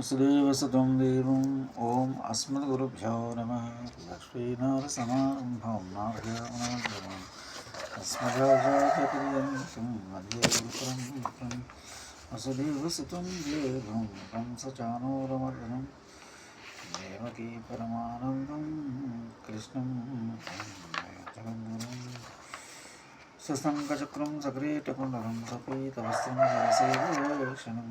వసుదేవసుతం దేవం ఓం అస్మద్గురుభ్యో నమ లక్ష్మీనారసమారంభం నారయామనాథం అస్మదాచార్యపర్యంతం వందే గురుపరంపరం వసుదేవసుతం దేవం కంసచానూరమర్దనం దేవకీ పరమానందం కృష్ణం సుసంగచక్రం సక్రీటకుండలం సపీతవస్త్రం సరసేవక్షణం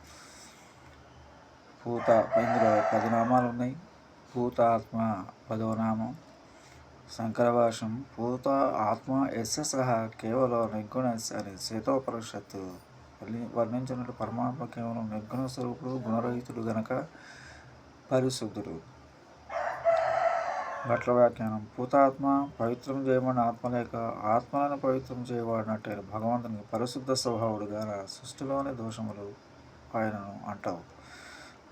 భూత ఇందులో పది నామాలు ఉన్నాయి భూతాత్మ పదో నామం. శంకరభాషం భూత ఆత్మ ఎస్య సహా కేవలం నిర్గుణస్ అని శ్వేతోపనిషత్తు వర్ణించినట్టు పరమాత్మ కేవలం నిర్గుణ స్వరూపుడు గుణరహితుడు గనక పరిశుద్ధుడు. భట్ల వ్యాఖ్యానం భూతాత్మ పవిత్రం చేయబడిన ఆత్మ లేక ఆత్మలను పవిత్రం చేయబడినట్టే భగవంతునికి పరిశుద్ధ స్వభావుడుగా సృష్టిలోని దోషములు ఆయనను అంటావు.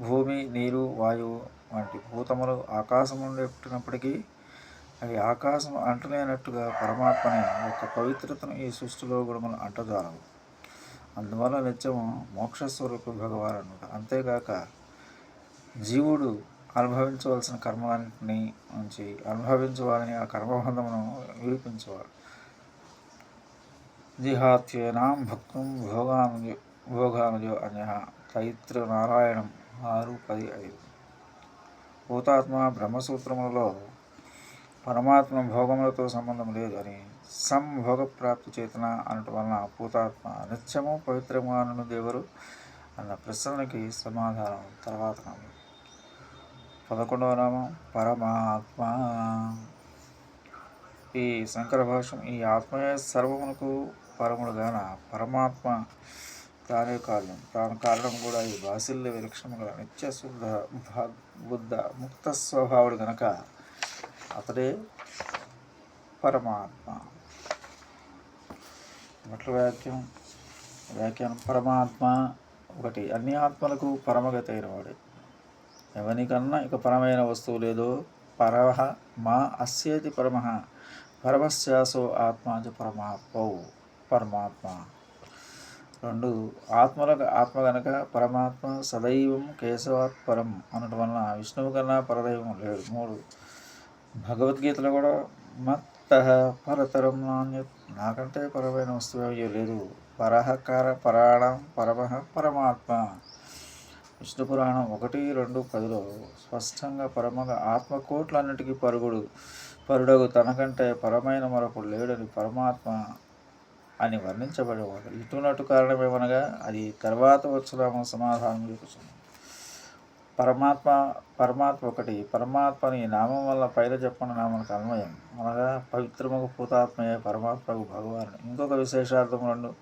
భూమి నీరు వాయువు వంటి భూతములు ఆకాశం నుండి పుట్టినప్పటికీ అవి ఆకాశం అంటలేనట్టుగా పరమాత్మని యొక్క పవిత్రతను ఈ సృష్టిలో గుణములు అంటజాలవు. అందువల్ల నిత్యము మోక్షస్వరూప భగవాను అంతేగాక జీవుడు అనుభవించవలసిన కర్మలన్నింటినీ నుంచి అనుభవించవాలని ఆ కర్మబంధమును విడిపించవాలి జిహాత్యేనాం భక్తం భోగానుజో భోగానుజో అన్య. తైత్ర నారాయణం ఆరు పది ఐదు. భూతాత్మ బ్రహ్మసూత్రములలో పరమాత్మ భోగములతో సంబంధం లేదు అని సంభోగ ప్రాప్తి చేతన అనటం వలన భూతాత్మ నిత్యము పవిత్రమాను దేవరు అన్న ప్రశ్నలకి సమాధానం తర్వాత నామం పదకొండవ నామం పరమాత్మ. ఈ శంకర భాష్యం ఈ ఆత్మయే సర్వమునకు పరముడుగాన పరమాత్మ తానే కార్యం తాను కారణం కూడా ఈ బాసిల్య విలక్షణము గల నిత్య శుద్ధ బుద్ధ ముక్త స్వభావుడు గనక అతడే పరమాత్మ. మట్ల వాక్యం వ్యాఖ్యానం పరమాత్మ ఒకటి. అన్ని ఆత్మలకు పరమగతి అయిన వాడే ఎవరికన్నా ఇక పరమైన వస్తువు లేదో పరమ మా అస్యేతి పరమ. పరమశ్యాసో ఆత్మాచ పరమాత్మౌ. పరమాత్మ. రెండు ఆత్మలకు ఆత్మ గనక పరమాత్మ సదైవం కేశవాత్ పరం అనటం వలన విష్ణువు కన్నా పరదైవం లేడు. మూడు. భగవద్గీతలో కూడా మత్త పరతరం నాణ్య నాకంటే పరమైన వస్తువు లేదు. పరహకార పరాణం పరమః పరమాత్మ. విష్ణు పురాణం ఒకటి రెండు పదిలో స్పష్టంగా పరమగా ఆత్మకోట్లన్నిటికీ పరుగుడు పరుడగు తనకంటే పరమైన మరొకడు లేడని పరమాత్మ అని వర్ణించబడేవాడు. ఇటునటు కారణమేమనగా అది తర్వాత వచ్చిన సమాధానం చూపుతుంది పరమాత్మ పరమాత్మ ఒకటి. పరమాత్మని నామం వల్ల పైన చెప్పిన నామకు అన్వయం. అనగా పవిత్రముకు పూతాత్మయే పరమాత్మకు భగవాను ఇంకొక విశేషార్థం రెండు.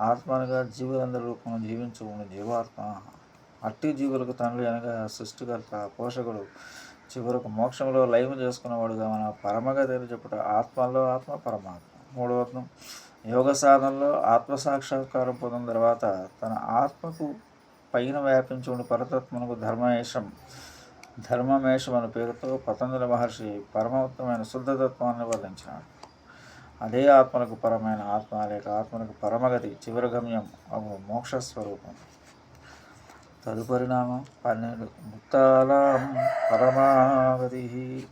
ఆత్మనుగా జీవులందరి రూపంలో జీవించు జీవాత్మ అట్టి జీవులకు తండ్రి అనగా సృష్టికర్త పోషకుడు. చివరకు మోక్షంలో లైవ్ చేసుకున్నవాడుగా మన పరమగా తెలియజెప్పుట ఆత్మలో ఆత్మ పరమాత్మ. మూడవత్నం యోగ సాధనలో ఆత్మ సాక్షాత్కారం పొందిన తర్వాత తన ఆత్మకు పైన వ్యాపించి ఉన్న పరతత్మనకు ధర్మేశం ధర్మమేషం అనే పేరుతో పతంజలి మహర్షి పరమోత్తమైన శుద్ధతత్వాన్ని వర్ణించినాడు అదే ఆత్మలకు పరమైన ఆత్మ లేక ఆత్మలకు పరమగతి చివరి గమ్యం అవు మోక్షస్వరూపం. తదుపరి నామం పన్నెండు. ముక్తాల పరమాగతి.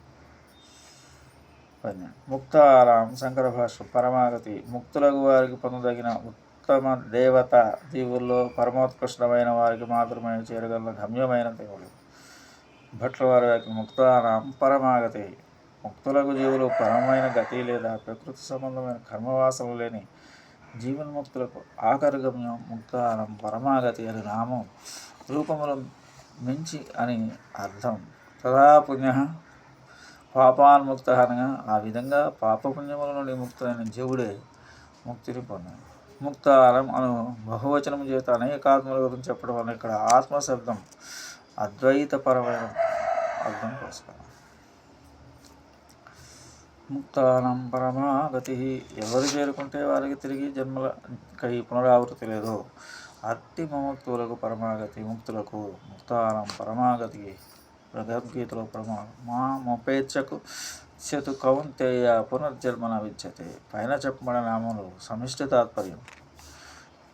పన్నెండు ముక్తాలాం శంకర భాష పరమాగతి ముక్తులకు వారికి పొందదగిన ఉత్తమ దేవత దీవుల్లో పరమోత్కృష్టమైన వారికి మాత్రమే చేరగల గమ్యమైన దేవుడు. భట్ల వారి యొక్క ముక్తానాం పరమాగతి ముక్తులకు జీవులు పరమైన గతి లేదా ప్రకృతి సంబంధమైన కర్మవాసనలు లేని జీవన్ముక్తులకు ఆఖరి గమ్యం ముక్తానం పరమాగతి అని నామం రూపములు మించి అని అర్థం. తదా పుణ్య పాపాన్ముక్త అనగా ఆ విధంగా పాపపుణ్యముల నుండి ముక్తులైన జీవుడే ముక్తిని పొందాడు ముక్తారం అను బహువచనం చేత అనేక ఆత్మల గురించి చెప్పడం వల్ల ఇక్కడ ఆత్మ శబ్దం అద్వైతపరమైన అర్థం కోసం ముక్తానం పరమాగతి ఎవరు చేరుకుంటే వారికి తిరిగి జన్మల కై పునరావృతి లేదు. అట్టి ముక్తులకు పరమాగతి ముక్తులకు ముక్తానం పరమాగతి భగవద్గీతలో ప్రమాణం. మా ముపేచ్ఛకు చతు కౌంతేయ పునర్జన్మన విద్యతే. పైన చెప్పబడిన నామములు సమిష్టి తాత్పర్యం.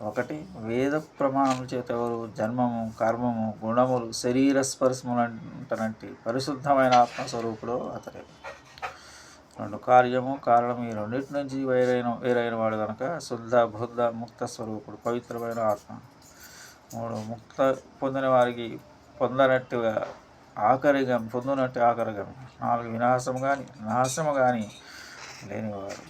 ఒకటి వేద ప్రమాణముల చేత ఎవరు జన్మము కర్మము గుణములు శరీర స్పర్శములంటనంటి పరిశుద్ధమైన ఆత్మస్వరూపుడు అతడే. రెండు కార్యము కారణం ఈ రెండింటి నుంచి వేరైన వేరైన వాడు కనుక శుద్ధ బుద్ధ ముక్త స్వరూపుడు పవిత్రమైన ఆత్మ. మూడు ముక్త పొందిన వారికి పొందనట్టుగా ఆఖరిగా పొందునట్టు ఆఖరిగా నాలుగు వినాశము కానీ నాశము కానీ లేనివాడు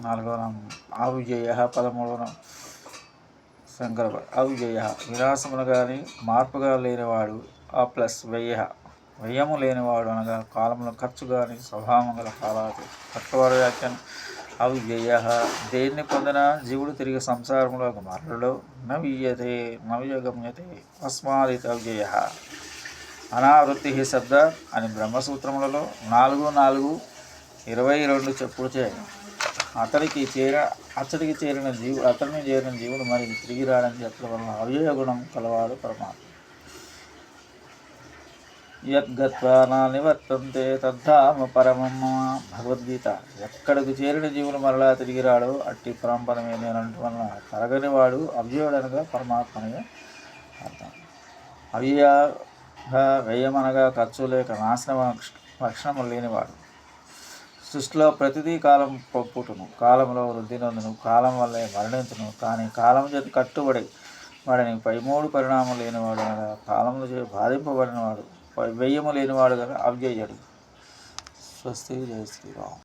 నాలుగవ నామం ఆవుజయ పదమూడవ శంకర ఆవుజయ వినాశమును కానీ మార్పుగా లేనివాడు ఆ ప్లస్ వ్యయ. వ్యయము లేనివాడు అనగా కాలంలో ఖర్చు కానీ స్వభావం గల కాలాలు. కట్టువాడు వ్యాఖ్యానం అవ్యయ దేన్ని పొందిన జీవుడు తిరిగి సంసారంలోకి మరలో నవీయతే నవయోగమ్యతే అస్మాదిత అవ్యయ అనావృత్తి శబ్ద అని బ్రహ్మసూత్రములలో నాలుగు నాలుగు ఇరవై రెండు చెప్పుడు చే అతడికి చేర అతడికి చేరిన జీవు అతడిని చేరిన జీవుడు మరి తిరిగి రాడని చెప్పడం వలన అవ్యయ గుణం కలవాడు పరమాత్మ. యద్గత్వా నా నివర్తంతే తద్ధామ పరమమ్మ భగవద్గీత. ఎక్కడికి చేరిన జీవులు మరలా తిరిగి రాడు అట్టి పరంపరమే నేను వలన తరగని వాడు అవ్యయుడనగా పరమాత్మనిగా అర్థం. అవ్య వ్యయమనగా ఖర్చు లేక నాశన లక్షణము లేనివాడు. సృష్టిలో ప్రతిదీ కాలం పుట్టును. కాలంలో వృద్ధి నొందును. కాలం వల్లే మరణించును. కానీ కాలం చేత కట్టుబడి వాడిని పై మూడు పరిణామం లేనివాడు అనగా కాలంలో చే బాధింపబడినవాడు. వ్యయము లేనివాడు కదా అవ్యయుడు స్వస్తి జయ శ్రీరామ్.